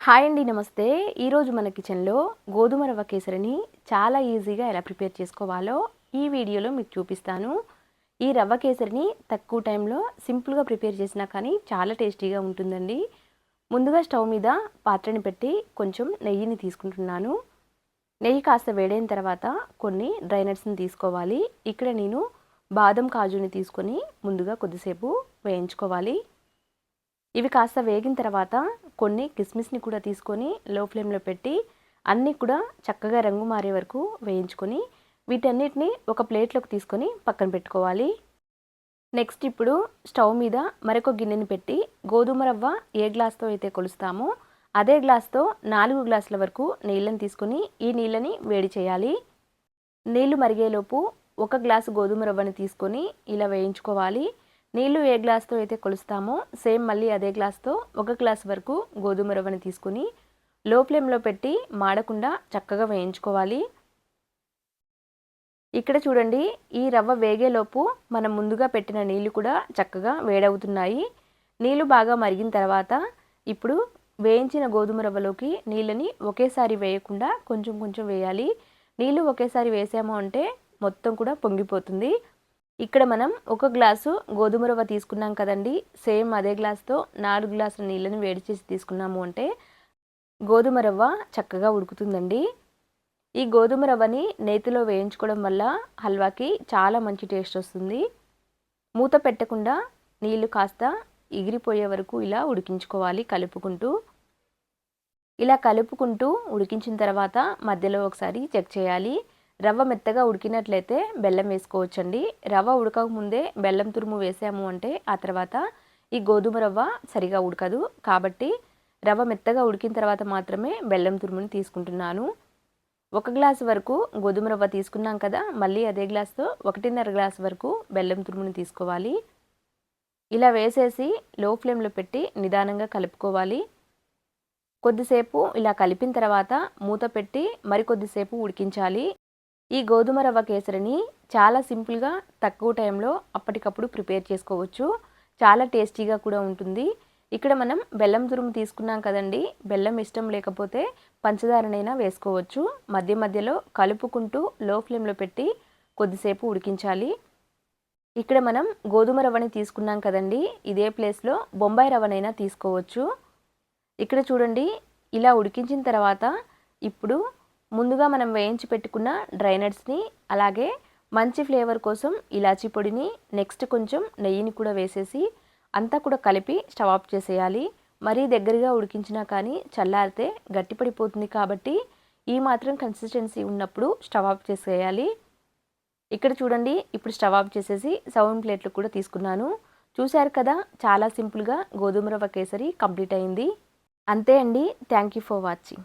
Hi అండి నమస్తే. ఈరోజు మన కిచెన్లో గోధుమ రవ్వ కేసరిని చాలా ఈజీగా ఎలా ప్రిపేర్ చేసుకోవాలో ఈ వీడియోలో మీకు చూపిస్తాను. ఈ రవ్వ కేసరిని తక్కువ టైంలో సింపుల్గా ప్రిపేర్ చేసినా కానీ చాలా టేస్టీగా ఉంటుందండి. ముందుగా స్టవ్ మీద పాత్రని పెట్టి కొంచెం నెయ్యిని తీసుకుంటున్నాను. నెయ్యి కాస్త వేడైన తర్వాత కొన్ని డ్రైనట్స్ని తీసుకోవాలి. ఇక్కడ నేను బాదం కాజుని తీసుకొని ముందుగా కొద్దిసేపు వేయించుకోవాలి. ఇవి కాస్త వేగిన తర్వాత కొన్ని కిస్మిస్ని కూడా తీసుకొని లో ఫ్లేమ్లో పెట్టి అన్నీ కూడా చక్కగా రంగు మారే వరకు వేయించుకొని వీటన్నిటిని ఒక ప్లేట్లోకి తీసుకొని పక్కన పెట్టుకోవాలి. నెక్స్ట్ ఇప్పుడు స్టవ్ మీద మరొక గిన్నెని పెట్టి గోధుమ రవ్వ ఏ గ్లాస్తో అయితే కొలుస్తామో అదే గ్లాస్తో నాలుగు గ్లాసుల వరకు నీళ్ళని తీసుకొని ఈ నీళ్ళని వేడి చేయాలి. నీళ్ళు మరిగేలోపు ఒక గ్లాసు గోధుమ రవ్వని తీసుకొని ఇలా వేయించుకోవాలి. నీళ్ళు ఏ గ్లాస్తో అయితే కొలుస్తామో సేమ్ మళ్ళీ అదే గ్లాస్తో ఒక గ్లాస్ వరకు గోధుమ రవ్వని తీసుకుని లో ఫ్లేమ్లో పెట్టి మాడకుండా చక్కగా వేయించుకోవాలి. ఇక్కడ చూడండి ఈ రవ్వ వేగేలోపు మనం ముందుగా పెట్టిన నీళ్ళు కూడా చక్కగా వేడవుతున్నాయి. నీళ్ళు బాగా మరిగిన తర్వాత ఇప్పుడు వేయించిన గోధుమ రవ్వలోకి నీళ్ళని ఒకేసారి వేయకుండా కొంచెం కొంచెం వేయాలి. నీళ్ళు ఒకేసారి వేసాము అంటే మొత్తం కూడా పొంగిపోతుంది. ఇక్కడ మనం ఒక గ్లాసు గోధుమ రవ్వ తీసుకున్నాం కదండి. సేమ్ అదే గ్లాస్తో నాలుగు గ్లాసుల నీళ్ళని వేడి చేసి తీసుకున్నాము అంటే గోధుమ రవ్వ చక్కగా ఉడుకుతుందండి. ఈ గోధుమ రవ్వని నేతిలో వేయించుకోవడం వల్ల హల్వాకి చాలా మంచి టేస్ట్ వస్తుంది. మూత పెట్టకుండా నీళ్ళు కాస్త ఎగిరిపోయే వరకు ఇలా ఉడికించుకోవాలి కలుపుకుంటూ. ఇలా కలుపుకుంటూ ఉడికించిన తర్వాత మధ్యలో ఒకసారి చెక్ చేయాలి. రవ్వ మెత్తగా ఉడికినట్లయితే బెల్లం వేసుకోవచ్చండి. రవ్వ ఉడకక ముందే బెల్లం తురుము వేసాము అంటే ఆ తర్వాత ఈ గోధుమ రవ్వ సరిగా ఉడకదు. కాబట్టి రవ్వ మెత్తగా ఉడికిన తర్వాత మాత్రమే బెల్లం తురుముని తీసుకుంటున్నాను. ఒక గ్లాస్ వరకు గోధుమ రవ్వ తీసుకున్నాం కదా మళ్ళీ అదే గ్లాస్తో ఒకటిన్నర గ్లాస్ వరకు బెల్లం తురుముని తీసుకోవాలి. ఇలా వేసేసి లో ఫ్లేమ్లో పెట్టి నిదానంగా కలుపుకోవాలి. కొద్దిసేపు ఇలా కలిపిన తర్వాత మూత పెట్టి మరికొద్దిసేపు ఉడికించాలి. ఈ గోధుమ రవ్వ కేసరిని చాలా సింపుల్గా తక్కువ టైంలో అప్పటికప్పుడు ప్రిపేర్ చేసుకోవచ్చు. చాలా టేస్టీగా కూడా ఉంటుంది. ఇక్కడ మనం బెల్లం తురుము తీసుకున్నాం కదండి. బెల్లం ఇష్టం లేకపోతే పంచదారనైనా వేసుకోవచ్చు. మధ్య మధ్యలో కలుపుకుంటూ లో ఫ్లేమ్లో పెట్టి కొద్దిసేపు ఉడికించాలి. ఇక్కడ మనం గోధుమ రవ్వని తీసుకున్నాం కదండి. ఇదే ప్లేస్లో బొంబాయి రవ్వనైనా తీసుకోవచ్చు. ఇక్కడ చూడండి ఇలా ఉడికించిన తర్వాత ఇప్పుడు ముందుగా మనం వేయించి పెట్టుకున్న డ్రై నట్స్ని అలాగే మంచి ఫ్లేవర్ కోసం ఇలాచీ పొడిని నెక్స్ట్ కొంచెం నెయ్యిని కూడా వేసేసి అంతా కూడా కలిపి స్టవ్ ఆఫ్ చేసేయాలి. మరీ దగ్గరగా ఉడికించినా కానీ చల్లారితే గట్టిపడిపోతుంది కాబట్టి ఈ మాత్రం కన్సిస్టెన్సీ ఉన్నప్పుడు స్టవ్ ఆఫ్ చేసేయాలి. ఇక్కడ చూడండి ఇప్పుడు స్టవ్ ఆఫ్ చేసేసి సౌండ్ ప్లేట్లు కూడా తీసుకున్నాను. చూశారు కదా చాలా సింపుల్గా గోధుమ రవ్వ కేసరి కంప్లీట్ అయింది. అంతే అండి థ్యాంక్ యూ ఫర్ వాచింగ్